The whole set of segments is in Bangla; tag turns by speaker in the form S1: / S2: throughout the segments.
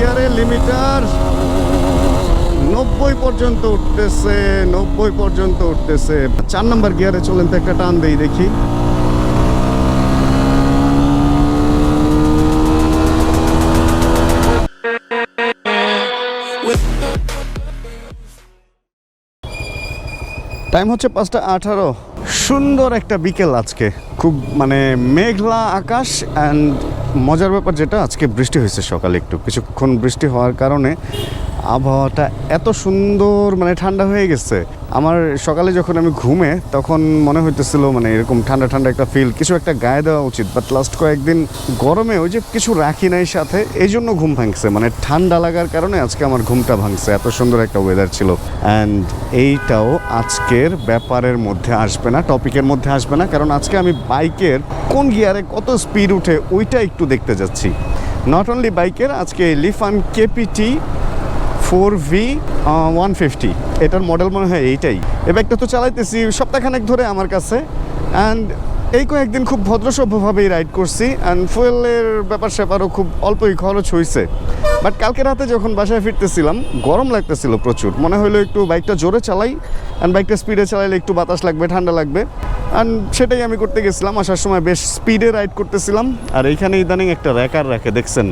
S1: গিয়ারে লিমিটার। নব্বই পর্যন্ত উঠতেছে, নব্বই পর্যন্ত উঠতেছে। চার নম্বর গিয়ারে চলেন তো একটা টান দেই দেখি। টাইম হচ্ছে পাঁচটা আঠারো। সুন্দর একটা বিকেল আজকে। খুব মানে মেঘলা আকাশ অ্যান্ড মজার ব্যাপার যেটা আজকে বৃষ্টি হয়েছে সকালে একটু। কিছুক্ষণ বৃষ্টি হওয়ার কারণে আবহাওয়াটা এত সুন্দর মানে ঠান্ডা হয়ে গেছে। আমার সকালে যখন আমি ঘুমে, তখন মনে হইতেছিল মানে এরকম ঠান্ডা ঠান্ডা একটা ফিল কিছু একটা গায়ে দেওয়া উচিত। বাট লাস্ট কয়েকদিন গরমে ওই যে কিছু রাখি নাই সাথে এই জন্য ঘুম ভাঙছে। মানে ঠান্ডা লাগার কারণে আজকে আমার ঘুমটা ভাঙছে। এত সুন্দর একটা ওয়েদার ছিল। অ্যান্ড এইটাও আজকের ব্যাপারের মধ্যে আসবে না টপিকের মধ্যে আসবে না। কারণ আজকে আমি বাইকের কোন গিয়ারে কত স্পিড উঠে ওইটা একটু দেখতে যাচ্ছি। নট অনলি বাইকের, আজকে Lifan KPT four V one fifty. এটার মডেল মনে হয় এইটাই। এ ব্যাগটা তো চালাইতেছি সপ্তাহখানেক ধরে আমার কাছে। অ্যান্ড এই কয়েকদিন খুব ভদ্রসভ্যভাবেই রাইড করছি। অ্যান্ড ফুয়েলের ব্যাপার স্যাপারও খুব অল্পই খরচ হয়েছে বাট কালকে রাতে যখন বাসায় ফিরতেছিলাম, গরম লাগতেছিল প্রচুর। মনে হলো একটু বাইকটা জোরে চালাই অ্যান্ড বাইকটা স্পিডে চালাইলে একটু বাতাস লাগবে, ঠান্ডা লাগবে। অ্যান্ড সেটাই আমি করতে গেছিলাম, আসার সময় বেশ স্পিডে রাইড করতেছিলাম। আর এইখানে ইদানিং একটা র্যাকার রাখে, দেখছেন?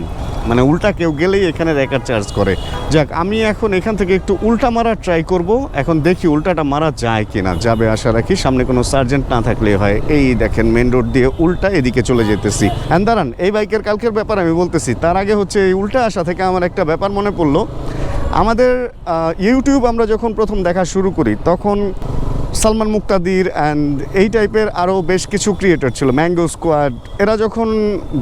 S1: মানে উল্টা কেউ গেলেই এখানে র্যাকার চার্জ করে। যাক, আমি এখন এখান থেকে একটু উল্টা মারার ট্রাই করব। এখন দেখি উল্টাটা মারা যায় কিনা, যাবে আশা রাখি। সামনে কোনো সার্জেন্ট না থাকলে হয়। এই দেখেন মেন রোড দিয়ে উল্টা এদিকে চলে যেতেছি। হ্যাঁ দাঁড়ান, এই বাইকের কালকের ব্যাপার আমি বলতেছি। তার আগে হচ্ছে এই উল্টা আসা থেকে আমার একটা ব্যাপার মনে পড়ল। আমাদের ইউটিউব আমরা যখন প্রথম দেখা শুরু করি, তখন সালমান মুক্তাদির অ্যান্ড এই টাইপের আরও বেশ কিছু ক্রিয়েটর ছিল ম্যাঙ্গো স্কোয়াড এরা যখন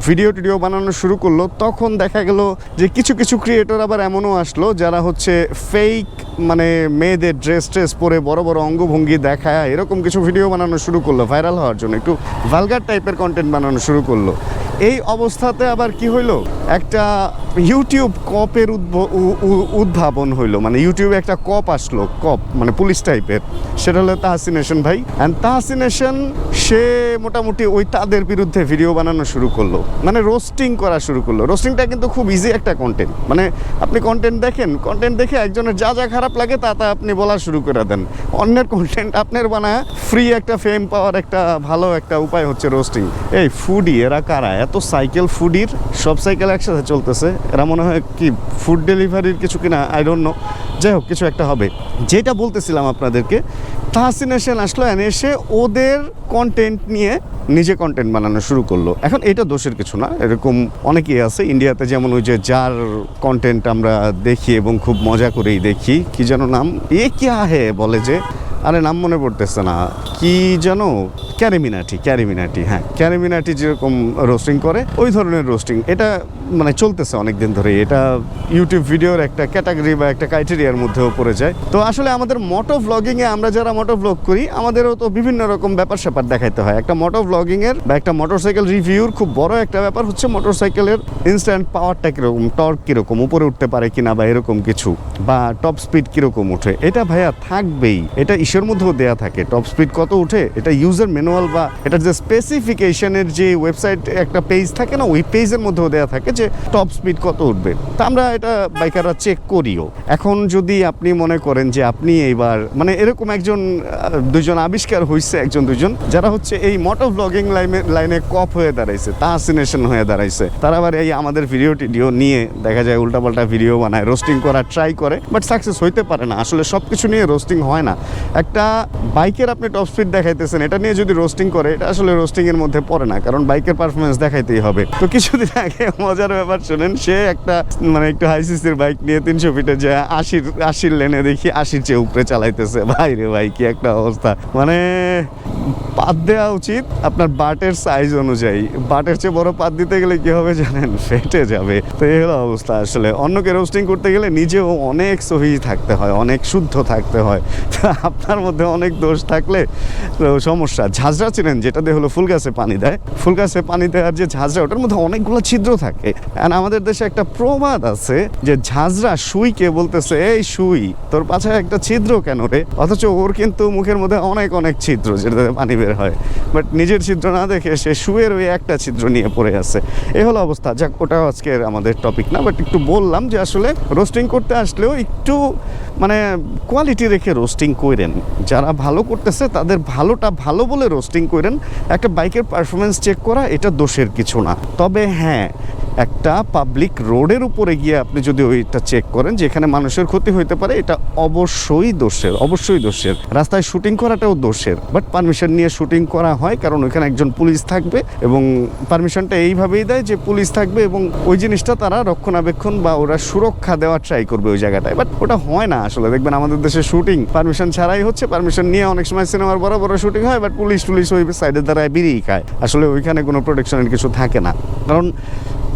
S1: ভিডিও টিডিও বানানো শুরু করল, তখন দেখা গেল যে কিছু কিছু ক্রিয়েটর আবার এমনও আসলো, যারা হচ্ছে ফেক মানে মেয়েদের ড্রেস ট্রেস পরে বড় বড় অঙ্গভঙ্গি দেখায়, এরকম কিছু ভিডিও বানানো শুরু করল ভাইরাল হওয়ার জন্য, একটু ভালগার টাইপের কন্টেন্ট বানানো শুরু করল। এই অবস্থাতে আবার কি হইল? একটা ইউটিউব কপের উদ্ভাবন হইল মানে ইউটিউবে একটা কপ আসলো কপ মানে পুলিশ টাইপের সেটা হলো তাহসিনেশন ভাই। অ্যান্ড তাহসিনেশন সে মোটামুটি ওই তাদের বিরুদ্ধে ভিডিও বানানো শুরু করল মানে রোস্টিং করা শুরু করল। রোস্টিংটা কিন্তু খুব ইজি একটা কন্টেন্ট মানে আপনি কন্টেন্ট দেখেন কন্টেন্ট দেখে একজনের যা যা খারাপ লাগে, তা তা আপনি বলা শুরু করে দেন। অন্যের কন্টেন্ট আপনার বানায় ফ্রি একটা ফেম পাওয়ার একটা ভালো একটা উপায় হচ্ছে রোস্টিং এই ফুডি এরা কারা? এত সাইকেল ফুডির সব সাইকেল একসাথে চলতেছে। এরা মনে হয় কি ফুড ডেলিভারির কিছু কিনা? আই ডোন্ট নো যাই হোক, কিছু একটা হবে। যেটা বলতেছিলাম আপনাদেরকে, তাহসিন এসেন আসলো এসে ওদের কন্টেন্ট নিয়ে নিজে কন্টেন্ট বানানো শুরু করল। এখন এটা দোষের কিছু না। এরকম অনেকেই আছে। ইন্ডিয়াতে যেমন ওই যে, যার কন্টেন্ট আমরা দেখি এবং খুব মজা করেই দেখি কি যেন নাম? এ ক্যা আহে? বলে যে আরে নাম মনে পড়তেছে না। কি যেন? ক্যারিমিনাটি ক্যারিমিনাটি হ্যাঁ। ক্যারিমিনাটি যেরকম রোস্টিং করে, ওই ধরনের রোস্টিং এটা মানে চলতেছে অনেক দিন ধরে। এটা ইউটিউব ভিডিওর একটা ক্যাটাগরি বা একটা ক্রাইটেরিয়ার মধ্যেও পড়ে যায়। তো আসলে আমাদের মোটো ব্লগিংয়ে আমরা যারা মোটো ব্লগ করি, আমাদেরও তো বিভিন্ন রকম ব্যাপার স্যাপার দেখাইতে হয়। একটা মোটো ব্লগিংয়ের বা একটা মোটরসাইকেল রিভিউর খুব বড় একটা ব্যাপার হচ্ছে মোটরসাইকেলের ইনস্ট্যান্ট পাওয়ারটা কীরকম টর্ক কীরকম, উপরে উঠতে পারে কিনা বা এরকম কিছু, বা টপ স্পিড কীরকম উঠে। এটা ভাইয়া থাকবেই। এটা ইসের মধ্যেও দেয়া থাকে? টপ স্পিড কত উঠে এটা ইউজার ম্যানুয়াল বা এটার যে স্পেসিফিকেশনের যে ওয়েবসাইট একটা পেজ থাকে না, ওই পেজের মধ্যেও দেয়া থাকে যে টপ স্পিড কত উঠবে। তা আমরা এটা বাইকাররা চেক করিও। এখন যদি আপনি মনে করেন যে আপনি এইবার মানে এরকম একজন দুজন আবিষ্কার হয়েছে একজন দুজন যারা হচ্ছে এই মোটর ব্লগিং লাইনে লাইনে কপ হয়ে দাঁড়াইছে তাহসিনেশন হয়ে দাঁড়াইছে। তারা আবার এই আমাদের ভিডিও টিডিও নিয়ে দেখা যায় উল্টাপাল্টা ভিডিও বানায় রোস্টিং করার ট্রাই করে বাট সাকসেস হইতে পারে না। আসলে সব কিছু নিয়ে রোস্টিং হয় না। একটা বাইকের আপনি টপ স্পিড দেখাইতেছেন, এটা নিয়ে যদি রোস্টিং করে, এটা আসলে রোস্টিং এর মধ্যে পড়ে না, কারণ বাইকের পারফরমেন্স দেখাইতেই হবে। তো কিছুদিন আগে মজার ব্যাপার শোনেন, সে একটা মানে একটু হাই সিসির বাইক নিয়ে তিনশো ফিটে যে আশির আশির লেনে দেখি আশির চেয়ে উপরে চালাইতেছে। বাইরে রে একটা অবস্থা। মানে পাত দেওয়া উচিত আপনার বাটের সাইজ অনুযায়ী। বাটের চেয়ে বড় পাত দিতে গেলে কি হবে জানেন? ফেটে যাবে। তো এই হলো অবস্থা আসলে। অন্যকে রোস্টিং করতে গেলে নিজেও অনেক সহি থাকতে হয়, অনেক শুদ্ধ থাকতে হয়। আপনার মধ্যে অনেক দোষ থাকলে সমস্যা। ঝাঁঝরা চিনেন, যেটা দিয়ে হলো ফুল গাছে পানি দেয়। ফুল গাছে পানি দেওয়ার যে ঝাঁঝরা, ওটার মধ্যে অনেকগুলো ছিদ্র থাকে। আর আমাদের দেশে একটা প্রবাদ আছে যে ঝাঁঝরা সুইকে বলতেছে, এই সুই, তোর পাছায় একটা ছিদ্র কেন রে? অথচ ওর কিন্তু মুখের মধ্যে অনেক অনেক ছিদ্র যেটাতে পানি বের হয়। বাট নিজের ছিদ্র না দেখে সে শুয়ের ওই একটা ছিদ্র নিয়ে পড়ে আছে। এই হলো অবস্থা। যাক, ওটাও আজকের আমাদের টপিক না বাট একটু বললাম যে আসলে রোস্টিং করতে আসলেও একটু মানে কোয়ালিটি রেখে রোস্টিং করেন যারা ভালো করতেছে, তাদের ভালোটা ভালো বলে রোস্টিং করেন একটা বাইকের পারফরমেন্স চেক করা, এটা দোষের কিছু না। তবে হ্যাঁ একটা পাবলিক রোডের উপরে গিয়ে আপনি যদি ওইটা চেক করেন, যেখানে মানুষের ক্ষতি হইতে পারে, এটা অবশ্যই দোষের অবশ্যই দোষের। রাস্তায় শুটিং করাটাও দোষের বাট পারমিশন নিয়ে শুটিং করা হয়, কারণ ওইখানে একজন পুলিশ থাকবে, এবং পারমিশনটা এইভাবেই দেয় যে পুলিশ থাকবে, এবং ওই জিনিসটা তারা রক্ষণাবেক্ষণ বা ওরা সুরক্ষা দেওয়ার ট্রাই করবে ওই জায়গাটায়। বাট ওটা হয় না আসলে। দেখবেন আমাদের দেশে শুটিং পারমিশন ছাড়াই হচ্ছে। পারমিশন নিয়ে অনেক সময় সিনেমার বড় বড় শুটিং হয় বাট পুলিশ টুলিশ ওই সাইডের দ্বারা বেরিয়ে খায়। আসলে ওইখানে কোনো প্রোটেকশনের কিছু থাকে না। কারণ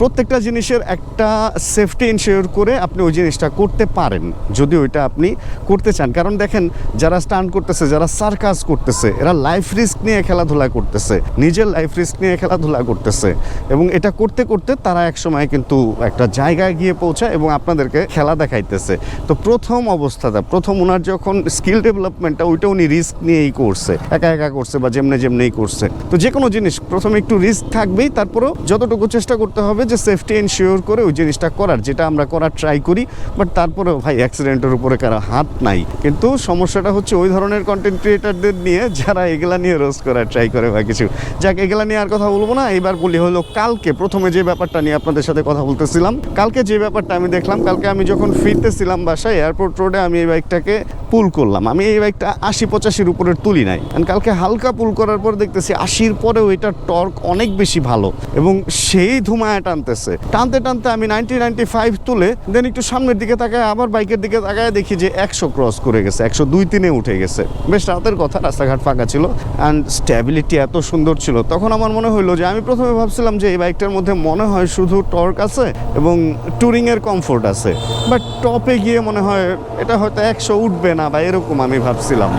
S1: প্রত্যেকটা জিনিসের একটা সেফটি ইনশিওর করে আপনি ওই জিনিসটা করতে পারেন। যদি ওইটা আপনি করতে চান। কারণ দেখেন, যারা স্টান্ট করতেছে, যারা সার্কাস করতেছে, এরা লাইফ রিস্ক নিয়ে খেলাধুলা করতেছে, নিজের লাইফ রিস্ক নিয়ে খেলাধুলা করতেছে। এবং এটা করতে করতে তারা এক সময় কিন্তু একটা জায়গায় গিয়ে পৌঁছায় এবং আপনাদেরকে খেলা দেখাইতেছে। তো প্রথম অবস্থাটা, প্রথম ওনার যখন স্কিল ডেভেলপমেন্টটা ওইটা উনি রিস্ক নিয়েই করছে। একা একা করছে বা যেমনে যেমনেই করছে। তো যে কোনো জিনিস, প্রথমে একটু রিস্ক থাকবেই, তারপরেও যতটুকু চেষ্টা করতে হবে যে সেফটি এনশিওর করে ওই জিনিসটা করার, যেটা আমরা করার ট্রাই করি বাট তারপরেও ভাই অ্যাক্সিডেন্টের উপরে কারও হাত নাই। কিন্তু সমস্যাটা হচ্ছে ওই ধরনের কন্টেন্ট ক্রিয়েটারদের নিয়ে যারা এগুলা নিয়ে রোজ করার ট্রাই করে বা কিছু। যাক, এগুলা নিয়ে আর কথা বলব না। এবার বলি হলো কালকে প্রথমে যে ব্যাপারটা নিয়ে আপনাদের সাথে কথা বলতেছিলাম, কালকে যে ব্যাপারটা আমি দেখলাম, কালকে আমি যখন ফিরতেছিলাম বাসায় এয়ারপোর্ট রোডে আমি এই বাইকটাকে পুল করলাম। আমি এই বাইকটা আশি পঁচাশির উপরে তুলি নাই। And কালকে হালকা পুল করার পর দেখতেছি আশির পরেও এটার টর্ক অনেক বেশি ভালো এবং সেই ধুমায় টানতেছে। টানতে টানতে আমি নাইনটি নাইনটি ফাইভ তুলে দেন একটু সামনের দিকে তাকায়, আবার বাইকের দিকে তাকায় দেখি যে একশো ক্রস করে গেছে, একশো দুই তিনে উঠে গেছে। বেশ রাতের কথা, রাস্তাঘাট ফাঁকা ছিল অ্যান্ড স্ট্যাবিলিটি এত সুন্দর ছিল। তখন আমার মনে হলো যে আমি প্রথমে ভাবছিলাম যে এই বাইকটার মধ্যে মনে হয় শুধু টর্ক আছে এবং ট্যুরিংয়ের কমফোর্ট আছে। বাট টপে গিয়ে মনে হয় এটা হয়তো একশো উঠবে না। বা এরকম আমি ভাবছিলাম।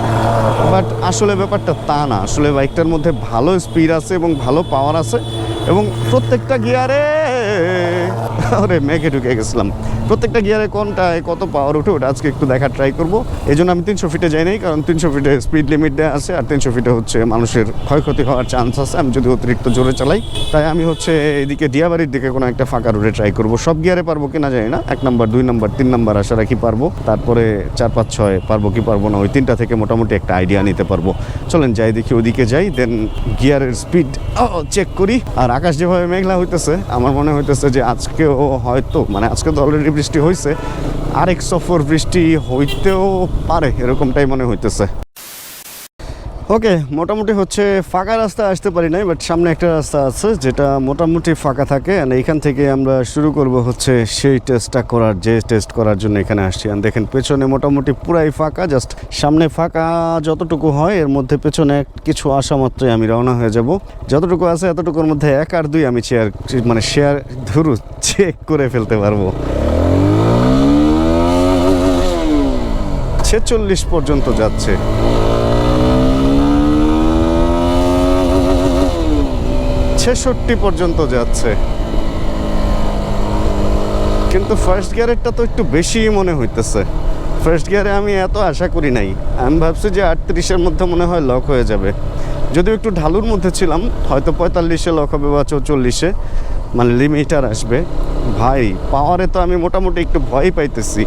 S1: বাট আসলে ব্যাপারটা তা না। আসলে বাইকটার মধ্যে ভালো স্পিড আছে এবং ভালো পাওয়ার আছে এবং প্রত্যেকটা গিয়ারে আরে মেঘে ঢুকে গেছিলাম। প্রত্যেকটা গিয়ারে কোনটায় কত পাওয়ার উঠে ওটা আজকে একটু দেখার ট্রাই করব। এই জন্য আমি তিনশো ফিটে যাই নাই, কারণ তিনশো ফিটে স্পিড লিমিট দেওয়া আছে আর তিনশো ফিটে হচ্ছে মানুষের ক্ষয়ক্ষতি হওয়ার চান্স আছে। আমি যদি অতিরিক্ত জোরে চালাই, তাই আমি হচ্ছে এদিকে ডিয়াবাড়ির দিকে কোনো একটা ফাঁকা রোডে ট্রাই করব। সব গিয়ারে পারব কিনা জানি না, এক নম্বর দুই নাম্বার তিন নম্বর আশা রাখি পারব। তারপরে চার, পাঁচ, ছয় পারব কি পারব না, ওই তিনটা থেকে মোটামুটি একটা আইডিয়া নিতে পারব। চলেন যাই দেখি ওদিকে যাই দেন গিয়ারের স্পিড চেক করি। আর আকাশ যেভাবে মেঘলা হইতেছে, আমার মনে হইতেছে যে আজকেও হয়তো মানে আজকে তো অলরেডি বৃষ্টি হয়েছে আরেক সফর বৃষ্টি হইতেও পারে, এরকমটাই মনে হইতেছে। ওকে মোটামুটি হচ্ছে ফাঁকা রাস্তা আসতে পারি নাই বাট সামনে একটা রাস্তা আছে যেটা মোটামুটি ফাঁকা থাকে আর এইখান থেকে আমরা শুরু করব হচ্ছে সেই টেস্টটা করার, যে টেস্ট করার জন্য এখানে আসছি। আর দেখেন, পেছনে মোটামুটি পুরাই ফাঁকা জাস্ট সামনে ফাঁকা যতটুকু হয়, এর মধ্যে পেছনে কিছু আসা মাত্রই আমি রওনা হয়ে যাব। যতটুকু আছে, এতটুকুর মধ্যে এক আর দুই আমি চেয়ার মানে শেয়ার ধরু চেক করে ফেলতে পারব। ছেচল্লিশ পর্যন্ত যাচ্ছে। ছেষট্টি পর্যন্ত যাচ্ছে। কিন্তু ফার্স্ট গিয়ারেরটা তো একটু বেশি মনে হইতেছে। ফার্স্ট গিয়ারে আমি এত আশা করি নাই। আমি ভাবছি যে আটত্রিশের মধ্যে মনে হয় লক হয়ে যাবে। যদিও একটু ঢালুর মধ্যে ছিলাম, হয়তো পঁয়তাল্লিশে লক হবে বা চৌচল্লিশে। মানে লিমিটার আসবে। ভাই পাওয়ারে তো আমি মোটামুটি একটু ভয় পাইতেছি।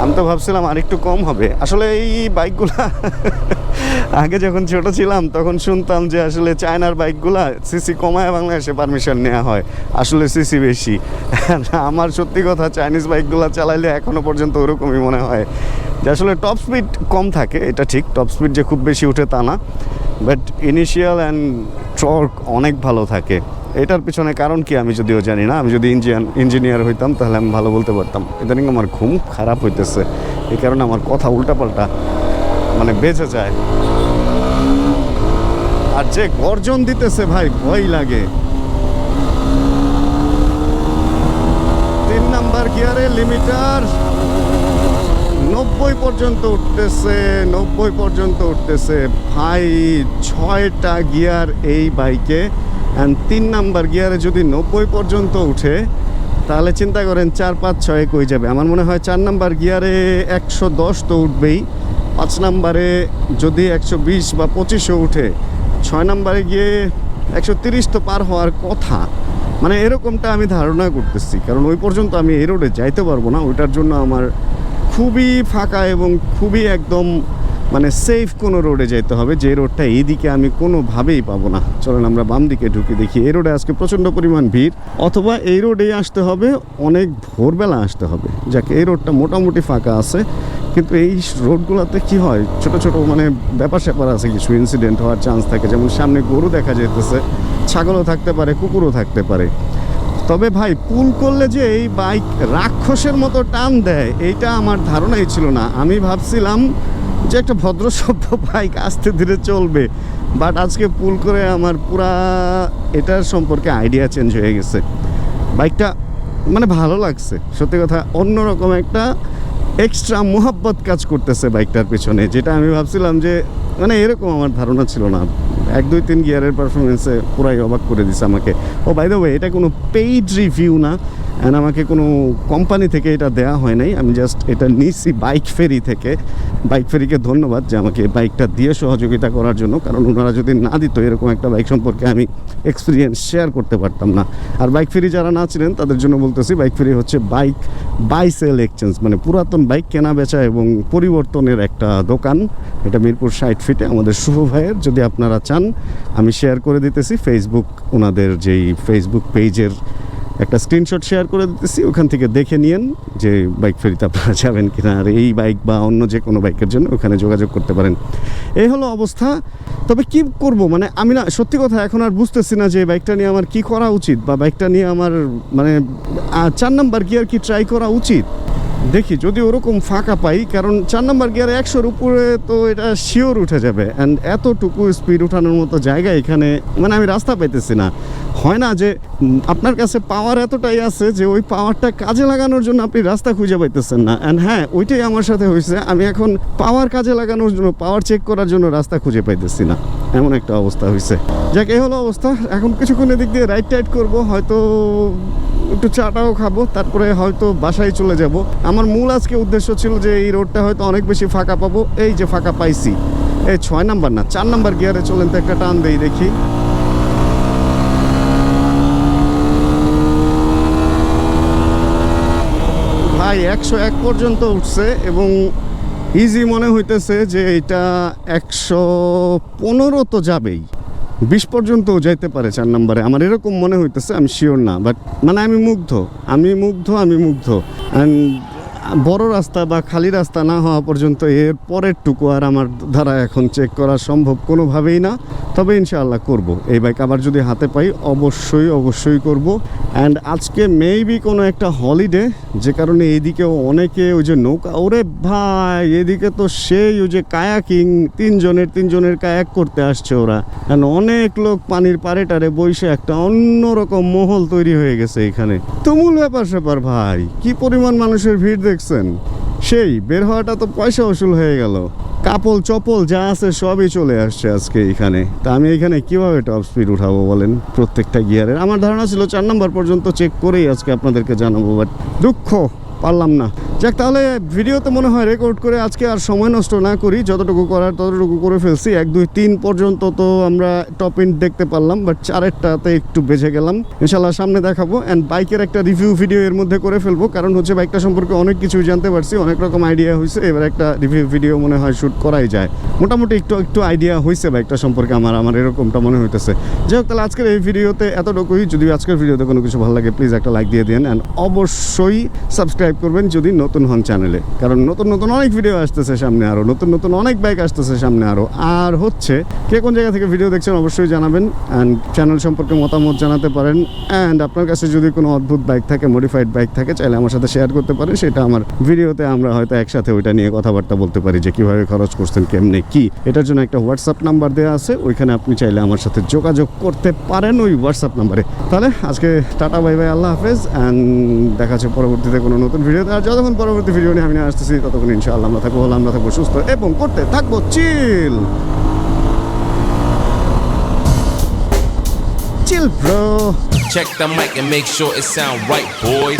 S1: আমি তো ভাবছিলাম আর একটু কম হবে। আসলে এই বাইকগুলা আগে যখন ছোট ছিলাম, তখন শুনতাম যে আসলে চায়নার বাইকগুলা সিসি কমায় বাংলাদেশে পারমিশন নেওয়া হয়। আসলে সিসি বেশি। আমার সত্যি কথা চাইনিজ বাইকগুলা চালাইলে এখনও পর্যন্ত ওরকমই মনে হয়। যে আসলে টপ স্পিড কম থাকে, এটা ঠিক। টপ স্পিড যে খুব বেশি উঠে তা না। বাট ইনিশিয়াল অ্যান্ড টর্ক অনেক ভালো থাকে। এটার পিছনে কারণ কি আমি যদিও জানি না। আমি যদি ইঞ্জিনিয়ার ইঞ্জিনিয়ার হইতাম, তাহলে আমি ভালো বলতে পারতাম। ইদানিং আমার ঘুম খারাপ হইতেছে। এই কারণে আমার কথা উল্টাপাল্টা মানে বেঁচে যায়। আর যে গর্জন দিতেছে ভাই, ভয় লাগে। তিন নাম্বার গিয়ারে লিমিটার। নব্বই পর্যন্ত উঠতেছে, নব্বই পর্যন্ত উঠতেছে। ভাই, ছয়টা গিয়ার এই বাইকে। অ্যান্ড তিন নাম্বার গিয়ারে যদি নব্বই পর্যন্ত উঠে, তাহলে চিন্তা করেন চার, পাঁচ, ছয়ে কই যাবে। আমার মনে হয় চার নাম্বার গিয়ারে একশো দশ তো উঠবেই। পাঁচ নাম্বারে যদি একশো বিশ বা পঁচিশও উঠে ছয় নাম্বারে গিয়ে একশো তিরিশ তো পার হওয়ার কথা। মানে এরকমটা আমি ধারণা করতেছি, কারণ ওই পর্যন্ত আমি এই রোডে যাইতে পারব না। ওইটার জন্য আমার খুবই ফাঁকা এবং খুবই একদম মানে সেফ কোনো রোডে যেতে হবে, যে রোডটা এইদিকে আমি কোনোভাবেই পাবো না। চলেন আমরা বাম দিকে ঢুকে দেখি। এই রোডে আজকে প্রচণ্ড পরিমাণ ভিড়, অথবা এই রোডেই আসতে হবে, অনেক ভোরবেলা আসতে হবে। যাকে, এই রোডটা মোটামুটি ফাঁকা আছে। কিন্তু এই রোডগুলোতে কি হয়? ছোট ছোট মানে ব্যাপার স্যাপার আছে, কিছু ইনসিডেন্ট হওয়ার চান্স থাকে। যেমন সামনে গরু দেখা যেতেছে ছাগলও থাকতে পারে, কুকুরও থাকতে পারে। তবে ভাই পুল করলে যে এই বাইক রাক্ষসের মতো টান দেয়, এইটা আমার ধারণাই ছিল না। আমি ভাবছিলাম যে একটা ভদ্র সভ্য বাইক আস্তে ধীরে চলবে বাট আজকে পুল করে আমার পুরা এটার সম্পর্কে আইডিয়া চেঞ্জ হয়ে গেছে। বাইকটা মানে ভালো লাগছে, সত্যি কথা অন্যরকম একটা এক্সট্রা মোহাব্বত কাজ করতেছে বাইকটার পেছনে, যেটা আমি ভাবছিলাম যে মানে এরকম আমার ধারণা ছিল না। এক, দুই, তিন গিয়ারের পারফরমেন্সে পুরাই অবাক করে দিছে আমাকে। ও বাই দ্য ওয়ে এটা কোনো পেইড রিভিউ না অ্যান্ড আমাকে কোনো কোম্পানি থেকে এটা দেওয়া হয় নাই। আমি জাস্ট এটা নিছি বাইক ফেরি থেকে। বাইক ফেরিকে ধন্যবাদ যে আমাকে বাইকটা দিয়ে সহযোগিতা করার জন্য, কারণ ওনারা যদি না দিত এরকম একটা বাইক সম্পর্কে আমি এক্সপিরিয়েন্স শেয়ার করতে পারতাম না। আর বাইক ফেরি যারা না ছিলেন, তাদের জন্য বলতেছি বাইক ফেরি হচ্ছে বাইক বাই সেল এক্সচেঞ্জ মানে পুরাতন বাইক কেনা বেচা এবং পরিবর্তনের একটা দোকান। এটা মিরপুর সাইট ফিটে আমাদের শুভ ভাইয়ের, যদি আপনারা চান আমি শেয়ার করে দিতেছি। ফেসবুক ওনাদের যেই ফেসবুক পেজের একটা স্ক্রিনশট শেয়ার করে দিতেছি। ওখান থেকে দেখে নিন যে বাইক ফেরিতে আপনারা যাবেন কিনা। আর এই বাইক বা অন্য যে কোনো বাইকের জন্য ওখানে যোগাযোগ করতে পারেন। এই হলো অবস্থা। তবে কি করব? মানে আমি না, সত্যি কথা এখন আর বুঝতেছি না যে বাইকটা নিয়ে আমার কি করা উচিত? বা বাইকটা নিয়ে আমার মানে চার নাম্বার গিয়ার কি ট্রাই করা উচিত? দেখি, যদি ওরকম ফাঁকা পাই, কারণ চার নাম্বার গিয়ারে একশোর উপরে তো এটা শিওর উঠে যাবে। অ্যান্ড এতটুকু স্পিড উঠানোর মতো জায়গা এখানে মানে আমি রাস্তা পাইতেছি না। হয় না যে আপনার কাছে পাওয়ার এতটাই আছে যে, ওই পাওয়ারটা কাজে লাগানোর জন্য আপনি রাস্তা খুঁজে পাইতেছেন না। অ্যান্ড হ্যাঁ ওইটাই আমার সাথে হয়েছে আমি এখন পাওয়ার কাজে লাগানোর জন্য পাওয়ার চেক করার জন্য রাস্তা খুঁজে পাইতেছি না। এমন একটা অবস্থা হয়েছে যাক, এই হলো অবস্থা। এখন কিছুক্ষণ এদিক দিয়ে রাইট টাইট করব। হয়তো একটু চাটাও খাব, তারপরে হয়তো বাসায় চলে যাব। আমার মূল আজকে উদ্দেশ্য ছিল যে এই রোডটা হয়তো অনেক বেশি ফাঁকা পাবো। এই যে ফাঁকা পাইছি। এই ছয় নাম্বার না, চার নাম্বার গিয়ারে চলেন তো একটা টান দেই দেখি। ভাই, একশো এক পর্যন্ত উঠছে এবং ইজি মনে হইতেছে যে এটা একশো পনেরো তো যাবেই। বিশ পর্যন্ত যাইতে পারে চার নম্বরে। আমার এরকম মনে হইতেছে, আমি শিওর না বাট মানে আমি মুগ্ধ আমি মুগ্ধ আমি মুগ্ধ। অ্যান্ড বড় রাস্তা বা খালি রাস্তা না হওয়া পর্যন্ত এর পরের টুকু আর আমার দ্বারা এখন চেক করা সম্ভব কোনোভাবেই না। তবে ইনশাআল্লাহ করব। এই বাইক আবার যদি হাতে পাই, অবশ্যই অবশ্যই করব। অ্যান্ড আজকে মেবি কোনো একটা হলিডে যে কারণে এদিকেও অনেকে ওই যে নৌকা, ওরে ভাই, এদিকে তো সেই ওই যে কায়াকিং তিনজনের তিনজনের কায়াক করতে আসছে ওরা। অ্যান্ড অনেক লোক পানির পারে টারে বসে একটা অন্যরকম মহল তৈরি হয়ে গেছে এখানে। তুমুল ব্যাপার স্যাপার ভাই, কি পরিমাণ মানুষের ভিড় দেখছেন? সেই, বের হওয়াটা তো পয়সা উসুল হয়ে গেল। কাপল চপল যা আছে সবই চলে আসছে আজকে এখানে। তা আমি এখানে কীভাবে টপ স্পিড উঠাবো বলেন? প্রত্যেকটা গিয়ারের আমার ধারণা ছিল চার নম্বর পর্যন্ত চেক করেই আজকে আপনাদেরকে জানাব বাট দুঃখ। পারলাম না। যাক, তাহলে ভিডিওতে মনে হয় রেকর্ড করে আজকে আর সময় নষ্ট না করি, যতটুকু করার ততটুকু করে ফেলছি। এক, দুই, তিন পর্যন্ত তো আমরা টপ ইন দেখতে পারলাম বাট চারেরটাতে একটু বেঁচে গেলাম। ইনশাল্লাহ সামনে দেখাবো অ্যান্ড বাইকের একটা রিভিউ ভিডিও এর মধ্যে করে ফেলব, কারণ হচ্ছে বাইকটা সম্পর্কে অনেক কিছুই জানতে পারছি, অনেক রকম আইডিয়া হয়েছে, এবার একটা রিভিউ ভিডিও মনে হয় শ্যুট করাই যায়। মোটামুটি একটু একটু আইডিয়া হয়েছে বাইকটা সম্পর্কে আমার আমার এরকমটা মনে হইতেছে। যাই হোক, তাহলে আজকের এই ভিডিওতে এতটুকুই। যদি আজকের ভিডিওতে কোনো কিছু ভালো লাগে প্লিজ একটা লাইক দিয়ে দিন অ্যান্ড অবশ্যই সাবস্ক্রাইব করবেন যদি নতুন হন চ্যানেলে কারণ নতুন নতুন অনেক ভিডিও আসতেছে সামনে আরও নতুন নতুন অনেক বাইক আসতেছে সামনে আরও আর হচ্ছে, কে কোন জায়গা থেকে ভিডিও দেখছেন অবশ্যই জানাবেন অ্যান্ড চ্যানেল সম্পর্কে মতামত জানাতে পারেন। অ্যান্ড আপনার কাছে যদি কোনো অদ্ভুত বাইক থাকে মডিফাইড বাইক থাকে, চাইলে আমার সাথে শেয়ার করতে পারেন। সেটা আমার ভিডিওতে আমরা হয়তো একসাথে ওইটা নিয়ে কথাবার্তা বলতে পারি যে কীভাবে খরচ করছেন, কেমনে কি। এটার জন্য একটা হোয়াটসঅ্যাপ নাম্বার দেওয়া আছে, ওইখানে আপনি চাইলে আমার সাথে যোগাযোগ করতে পারেন ওই হোয়াটসঅ্যাপ নাম্বারে তাহলে আজকে টাটা বাই বাই আল্লাহ হাফেজ। অ্যান্ড দেখা যাচ্ছে পরবর্তীতে কোনো নতুন ভিডিওতে আর যতক্ষণ পরবর্তী ভিডিও নিয়ে আমি আসতেছি ততক্ষণ ইনশাআল্লাহ আমরা থাকব হলো আমরা থাকব সুস্থ এবং করতে থাকব chill bro
S2: Check the mic and make sure it sound right, boys.